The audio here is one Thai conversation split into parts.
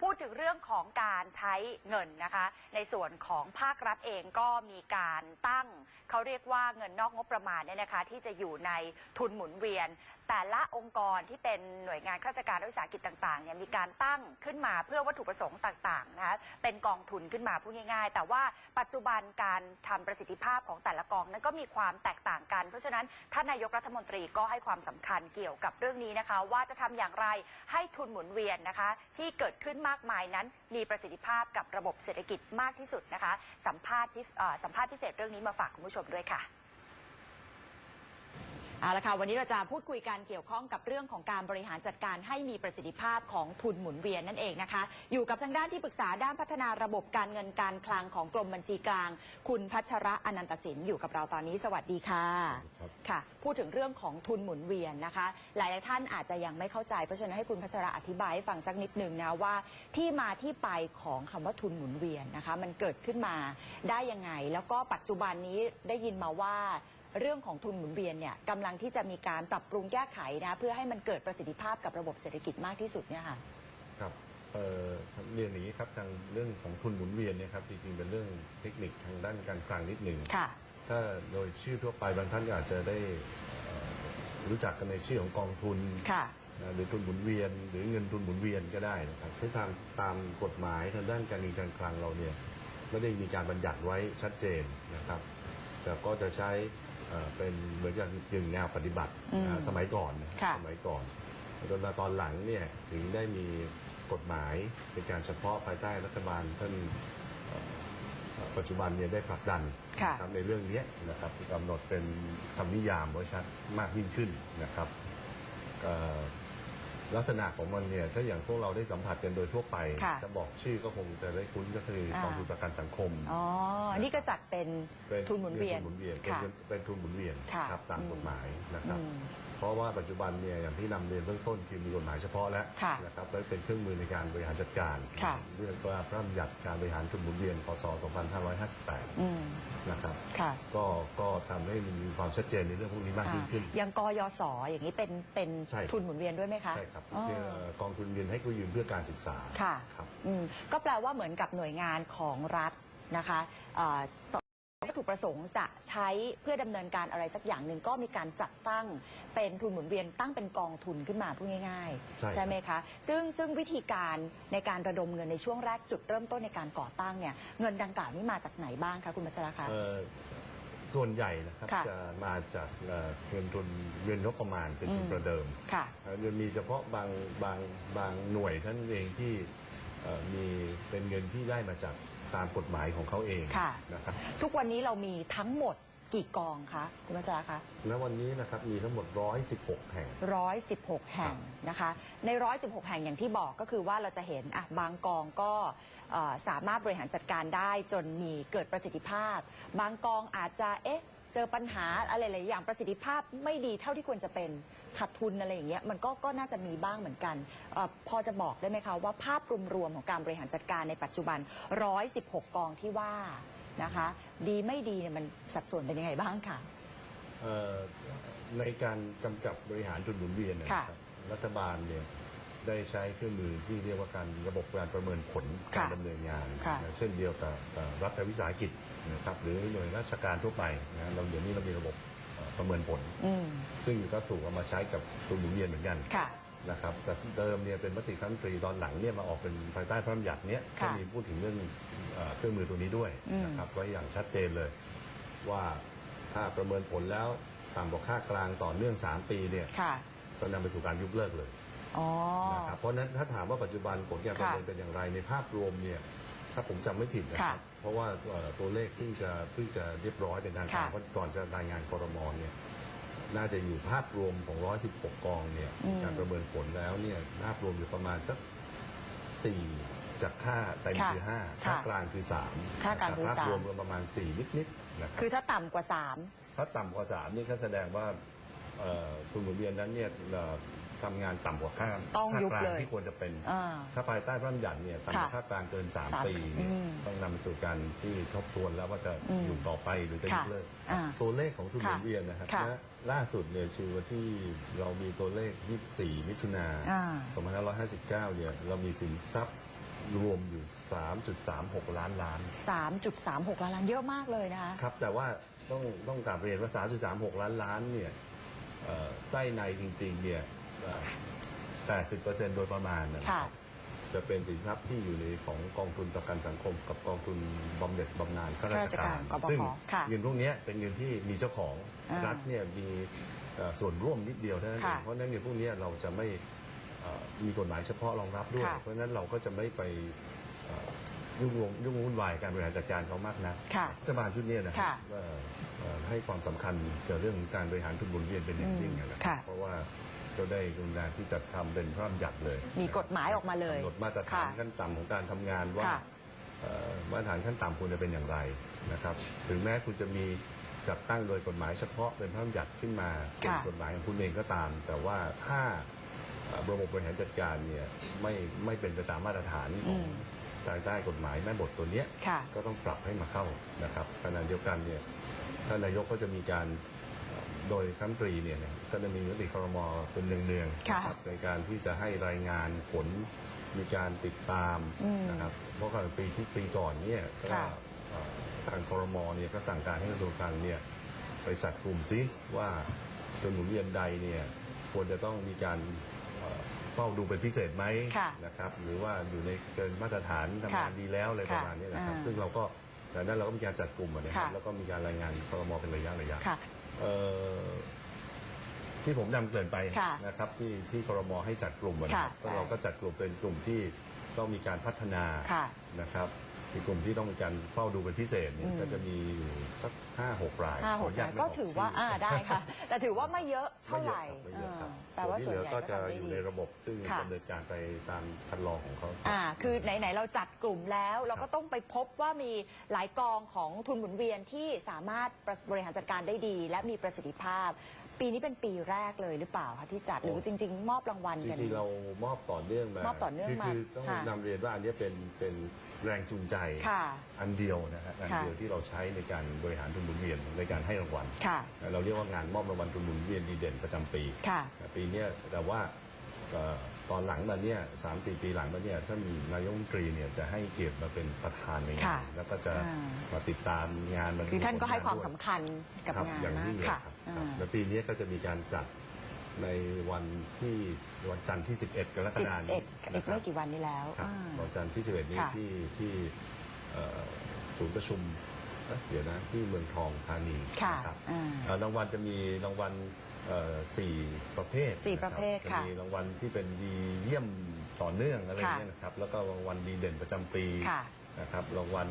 Pô, ถึงเรื่องของการใช้เงินนะคะ ในส่วนของภาครัฐเองก็มีการตั้ง เขาเรียกว่าเงินนอกงบประมาณเนี่ยนะคะ ที่จะอยู่ในทุนหมุนเวียน แต่ละองค์กรที่เป็นหน่วยงานราชการวิสาหกิจต่างๆเนี่ยมีการตั้งขึ้นมาเพื่อวัตถุประสงค์ต่างๆนะคะเป็นกองทุนขึ้นมาพูดง่าย ๆ แต่ว่าปัจจุบันการทำประสิทธิภาพของแต่ละกองนั้นก็มีความแตกต่างกัน เพราะฉะนั้นท่านนายกรัฐมนตรีก็ให้ความสำคัญเกี่ยวกับเรื่องนี้นะคะ ว่าจะทำอย่างไรให้ทุนหมุนเวียนนะคะ ที่เกิดขึ้นมากมายนั้น มีประสิทธิภาพกับระบบเศรษฐกิจมากที่สุดนะคะ สัมภาษณ์สัมภาษณ์พิเศษเรื่องนี้มาฝากคุณผู้ชมด้วยค่ะ เอาละค่ะวันนี้เราจะพูดคุยกันเกี่ยวข้องกับเรื่องของการบริหารจัดการให้มีประสิทธิภาพของทุนหมุนเวียนนั่นเองนะคะ อยู่กับทางด้านที่ปรึกษาด้านพัฒนาระบบการเงินการคลังของกรมบัญชีกลาง คุณพัชระอนันตสินอยู่กับเราตอนนี้สวัสดีค่ะครับค่ะ พูดถึงเรื่องของทุนหมุนเวียนนะคะ หลายๆท่านอาจจะยังไม่เข้าใจเพราะฉะนั้นให้คุณพัชระอธิบายให้ฟังสักนิดหนึ่งนะว่า ที่มาที่ไปของคำว่าทุนหมุนเวียนนะคะ มันเกิดขึ้นมาได้ยังไง แล้วก็ปัจจุบันนี้ได้ยินมาว่า เรื่องของทุนหมุนเวียนเนี่ยกำลังที่จะมีการปรับปรุงแก้ไขนะเพื่อให้มันเกิดประสิทธิภาพกับระบบเศรษฐกิจมากที่สุดเนี่ยค่ะ ครับเอ่อเรียนอย่างนี้ครับทางเรื่องของทุนหมุนเวียนเนี่ยครับจริงๆเป็นเรื่องเทคนิคทางด้านการคลังนิดหนึ่ง ค่ะ ถ้าโดยชื่อทั่วไปบางท่านก็อาจจะได้เอ่อรู้จักกันในชื่อของกองทุนค่ะ นะหรือทุนหมุนเวียน หรือเงินทุนหมุนเวียนก็ได้นะครับซึ่งตามตามกฎหมายทางด้านการเงินการคลังเราเนี่ยไม่ได้มีการบัญญัติไว้ชัดเจนนะครับแต่ก็จะใช้ เอ่อเป็นเหมือนกับกึ่งแนวปฏิบัติอืมนะสมัยก่อนนะค่ะ สมัยก่อนจนมาตอนหลังเนี่ยถึงได้มีกฎหมายเป็นการเฉพาะภายใต้รัฐบาลท่านเอ่อปัจจุบันเนี่ยได้ผลักดัน ค่ะ นะครับในเรื่องเนี้ยนะครับกำหนดเป็นคำนิยามไว้ชัดมากยิ่งขึ้นนะครับเอ่อ ลักษณะของมันเนี่ยถ้าอย่างพวกเราได้สัมผัสกันโดยทั่วไป ค่ะจะบอกชื่อก็คงจะได้คุ้นก็คืออ่ากองทุนประกันสังคมอ๋อนี่ก็จัดเป็นเป็นทุนหมุนเวียนทุนหมุนเวียนเป็นค่ะ เงินเป็นทุนหมุนเวียนค่ะครับตามอืม กฎหมายนะครับ อืม เพราะว่าปัจจุบันเนี่ยอย่างที่นำเรียนเบื้องต้นคือมีกฎหมายเฉพาะแล้วค่ะนะครับและเป็นเครื่องมือในการบริหารจัดการ ค่ะ เรื่องว่าพระราชบัญญัติการบริหารทุนหมุนเวียนพศ 2558 อืมนะครับ ค่ะก็ก็ทำให้มีความชัดเจนในเรื่องพวกนี้มากยิ่งขึ้นค่ะอย่างกยศอย่างนี้เป็นเป็นใช่ครับทุนหมุนเวียนด้วยไหมคะ ใช่ครับอ๋อคือกองทุนเงินให้กู้ยืมเพื่อการศึกษาค่ะครับ อืมก็แปลว่าเหมือนกับหน่วยงานของรัฐนะคะเอ่อต่อวัตถุประสงค์จะใช้เพื่อดำเนินการอะไรสักอย่างหนึ่งก็มีการจัดตั้งเป็นทุนหมุนเวียนตั้งเป็นกองทุนขึ้นมาพูดง่ายใช่ครับๆไหมคะ ซึ่งซึ่งวิธีการในการระดมเงินในช่วงแรกจุดเริ่มต้นในการก่อตั้งเนี่ยเงินดังกล่าวนี้มาจากไหนบ้างคะคุณมัสระคะ เอ่อ ส่วนใหญ่นะครับค่ะจะมาจากเอ่อเงินทุนเงินงบประมาณเป็นทุนอืม ประเดิมค่ะ เอ่อจะมีเฉพาะบางบางบางหน่วยท่านเองที่เอ่อมีเป็นเงินที่ได้มาจากตามกฎหมายของเขาเองค่ะ นะครับ ทุกวันนี้เรามีทั้งหมด กี่กองคะคุณมัสระคะและวันนี้นะครับมีทั้งหมด 116 แห่ง 116 แห่งนะคะ ใน 116 แห่งอย่างที่บอกก็คือว่าเราจะเห็นอะบางกองก็เอ่อสามารถบริหารจัดการได้จนมีเกิดประสิทธิภาพ บางกองอาจจะเอ๊ะเจอปัญหาอะไรหลายอย่างประสิทธิภาพไม่ดีเท่าที่ควรจะเป็นขาดทุนอะไรอย่างเงี้ยมันก็ก็น่าจะมีบ้างเหมือนกันเออพอจะบอกได้ไหมคะว่าภาพรวมๆของการบริหารจัดการในปัจจุบัน 116 กองที่ว่า นะคะ ดีไม่ดีเนี่ยมันสัดส่วนเป็นยังไงบ้างค่ะ เอ่อในการกำกับบริหารทุนหมุนเวียนเนยนะครับรัฐบาลเนี่ยได้ใช้เครื่องมือที่เรียกว่าการระบบการประเมินผลการค่ะดำเนินงานค่ะ นะเช่นเดียวกับกับรัฐวิสาหกิจนะครับหรือหน่วยราชการทั่วไปนะเราเดี๋ยวนี้เรามีระบบเอ่อประเมินผล อืมซึ่งก็ถูกเอามาใช้กับทุนหมุนเวียนเหมือนกัน ค่ะ นะครับแต่เดิมเนี่ยเป็นมติคณะรัฐมนตรีตอนหลังเนี่ยมาออกเป็นภายใต้พระราชบัญญัติเนี้ยค่ะ ก็มีพูดถึงเรื่อง เอ่อเครื่องมือตัวนี้ด้วยอืมนะครับไว้อย่างชัดเจนเลย ว่าถ้าประเมินผลแล้วต่ำกว่าค่ากลางต่อเนื่อง 3 ปีเนี่ยค่ะก็นำไปสู่การยุบเลิกเลยอ๋อนะครับเพราะฉะนั้นถ้าถามว่าปัจจุบันผลการประเมินค่ะเป็นอย่างไรในภาพรวมเนี่ยถ้าผมจำไม่ผิดนะครับค่ะเพราะว่าเอ่อตัวเลขเพิ่งจะเพิ่งจะเรียบร้อยเป็นทางการค่ะเพราะก่อนจะรายงานคอรมอเนี่ยน่าจะอยู่ภาพรวมของ 116 กองเนี่ยอืมการประเมินผลแล้วเนี่ยภาพรวมอยู่ประมาณสัก4 จากค่าเต็มค่ะคือ5ค่ะค่ากลางคือ3ค่ากลางคือภาพสาม รวมก็ประมาณ 4 นิดๆนะครับ คือถ้าต่ำกว่าสามถ้าต่ำกว่า3นี่ก็แสดงว่าเอ่อทุนหมุนเวียนนั้นเนี่ยเอ่อทำงานต่ำกว่าค่าต้องค่ายุบกลางเลย ที่ควรจะเป็น อ่า ถ้าภายใต้พระราชบัญญัติเนี่ยต่ำกว่าค่ะค่ากลางเกิน สาม3 ปีเนี่ยอืมต้องนำไปสู่การที่ทบทวนแล้วว่าจะอืมอยู่ต่อไปหรือจะยค่ะกเลิกอ่าตัวเลขของทุนหมุนเวียนนะครับค่ะณล่าสุดเนี่ยชื่อว่าที่เรามีตัวเลข 24 มิถุนาอ่า 2559 เนี่ยเรามีสินทรัพย์ รวมอยู่ 3.36 ล้านล้าน 3.36 ล้านล้านเยอะมากเลยนะคะ ครับ แต่ว่าต้องต้องกลับเรียนว่า 3.36 ล้านล้านเนี่ยเอ่อไส้ในจริงๆเนี่ยเอ่อ80%โดยประมาณนะคค่ะรับจะเป็นสินทรัพย์ที่อยู่ในของกองทุนประกันสังคม กับกองทุนบำเหน็จบำนาญข้าราชการ ข้าราชการกปภซึ่งค่ะเงินพวกเนี้ยเป็นเงินที่มีเจ้าของอ่ารัรัฐเนี่ยมีเอ่อส่วนร่วมนิดเดียวเท่านั้นเอค่ะงเพราะฉะนั้นเงินพวกเนี้ยเราจะไม่เอ่อ มีกฎหมายเฉพาะรองรับด้วย ค่ะเพราะฉะนั้นเราก็จะไม่ไปเอ่อยุ่งวงยุ่งวุ่นวายการบริหารจัดการเขามากนะค่ะรัฐบาลชุดเนี้ยนะครัค่ะบเอ่อเอ่อให้ความสำคัญเกี่ยวกับเรื่องของการบริหารทุนหมุนเวียนเป็นอย่างยิ่งอืมนะคค่ะรับเพราะว่าก็ได้กรุณาที่จัดทำเป็นพระราชบัญญัติเลย มีกฎหมายออกมาเลยกำหนดมาตรฐานค่ะขั้นต่ำของการทำงานว่าค่ะ เอ่อมาตรฐานขั้นต่ำควรจะเป็นอย่างไรนะครับ ถึงแม้คุณจะมีจัดตั้งโดยกฎหมายเฉพาะเป็นพระราชบัญญัติขึ้นมาเป็นค่ะ กฎหมายของคุณเองก็ตาม แต่ว่าถ้าเอ่อ ระบบบริหารจัดการเนี่ยไม่ไม่เป็นไปตามมาตรฐานของอืมภายใต้กฎหมายแม่บทตัวเนี้ยค่ะก็ต้องปรับให้มาเข้านะครับขณะเดียวกันเนี่ยท่านนายกก็จะมีการเอ่อโดยครั้นตรีเนี่ยนะก็จะมีมติครมเป็นเนืองๆค่ะนะครับในการที่จะให้รายงานผลมีการติดตามอืมนะครับเพราะว่าปีที่ปีก่อนเนี่ยก็ค่ะเอ่อทางครมเนี่ยก็สั่งการให้กระทรวงการเนี่ยไปจัดกลุ่มซิว่าจนหมุนเวียนใดเนี่ยควรจะต้องมีการ เอ่อเฝ้าดูเป็นพิเศษไหมค่ะนะครับหรือว่าอยู่ในเกินมาตรฐานทำงานค่ะดีแล้วอะไรประมาณนี้นะครับอ่าซึ่งเราก็ดังนั้นเราก็มีการจัดกลุ่มอะนะครับค่ะ แล้วก็มีการรายงานครมเป็นระยะระยะ ค่ะ เอ่อที่ผมนำเกริ่นไปค่ะนะครับ ที่ที่ครมให้จัดกลุ่มอะนะครับค่ะ ซึ่งเราก็จัดกลุ่มเป็นกลุ่มที่ต้องมีการพัฒนาค่ะ นะครับ มีกลุ่มที่ต้องมีการเฝ้าดูเป็นพิเศษเนี่อืยมก็จะมีอยู่สักห้าหกรายห้าหขอกอนุญาตรายไม่ก็บถือว่าชื่อ่าได้ค่ะ แต่ถือว่าไม่เยอะเท่าไหร่ไม่เยอะครับอ่าแปลว่าที่ส่วนเหลือใหญ่ก็ก็จะทำได้อยู่ดี ในระบบซึ่งค่ะ ดำเนินการไปตามคันลองของเขา อ่าคือไหน ๆ เราจัดกลุ่มแล้ว เราครัก็บต้องไปพบว่ามีหลายกองของทุนหมุนเวียนที่สามารถบริหารจัดการได้ดี และมีประสิทธิภาพ ปีนี้เป็นปีแรกเลยหรือเปล่าคะที่จัดหรือจริง ๆ มอบรางวัลจกัน ริงๆเรามอบต่อเนื่องมามอบต่อเนื่องคือมาคือต้องค่ะนำเรียนว่าอันนี้เป็นเป็นแรงจูงใจค่ะอันเดียวนะฮะอันค่ะ เดียวที่เราใช้ในการบริหารทุนหมุนเวียนในการให้รางวัล ค่ะ เราเรียกว่างานมอบรางวัลทุนหมุนเวียนดีเด่นประจำปี ค่ะ ปีเนี้ยแต่ว่าเอ่อ ตอนหลังมาเนี่ยสามสี่ปีหลังมาเนี่ยท่านนายกรัฐมนตรีเนี่ยจะให้เกียรติมาเป็นประธานในงาค่ะนแล้วก็จะอ่า มาติดตามงานมันคือท่านก็ให้ความด้วยสำคัญกับครับงานอย่างมายิ่กงเลยค่ะครับอ่าครับและปีนี้ก็จะมีการจัดในวันที่วันจันทร์ที่ 11 กรกสิบฎาคมเอ็ดนี้อีกนะครัไม่บ กี่วันนี้แล้วครับอ่า วันจันทร์ที่ 11 นี้ค่ะที่ที่เอ่อศูนย์ประชุมเอ๊ะเดี๋ยวนะที่เมืองทองธานีค่ะนะครับอ่า เอ่อรางวัลจะมีรางวัล เอ่อสี่ประเภทสี่ประเภทนบค่ะจะมีรางวัลที่เป็นดีเยี่ยมต่อเนื่องอะไรอย่างค่ะ เงี้ยนะครับ แล้วก็รางวัลดีเด่นประจำปีค่ะ นะครับรางวัล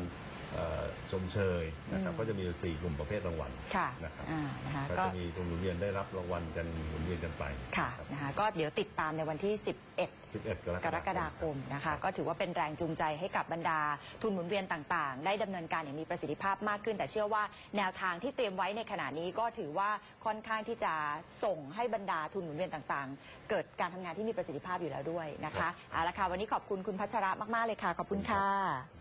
เอ่อชมเชยนะครับอืม ก็จะมีอยู่สี่กลุ่มประเภทรางวัลค่ะนะครับอ่านะคะก็ก็จะมีตรงหมุนเวียนได้รับรางวัลกันหมุนเวียนกันไปค่ะรับนะคะก็เดี๋ยวติดตามในวันที่ 11 11 กรกรกฎาคมนะคะ ก็ถือว่าเป็นแรงจูงใจให้กับบรรดาทุนหมุนเวียนต่างๆ ได้ดำเนินการอย่างมีประสิทธิภาพมากขึ้น แต่เชื่อว่าแนวทางที่เตรียมไว้ในขณะนี้ก็ถือว่าค่อนข้างที่จะส่งให้บรรดาทุนหมุนเวียนต่างๆ เกิดการทำงานที่มีประสิทธิภาพอยู่แล้วด้วยนะคะเอาละค่ะวันนี้ขอบคุณคุณพัชระมากๆเลยค่ะ ขอบคุณค่ะ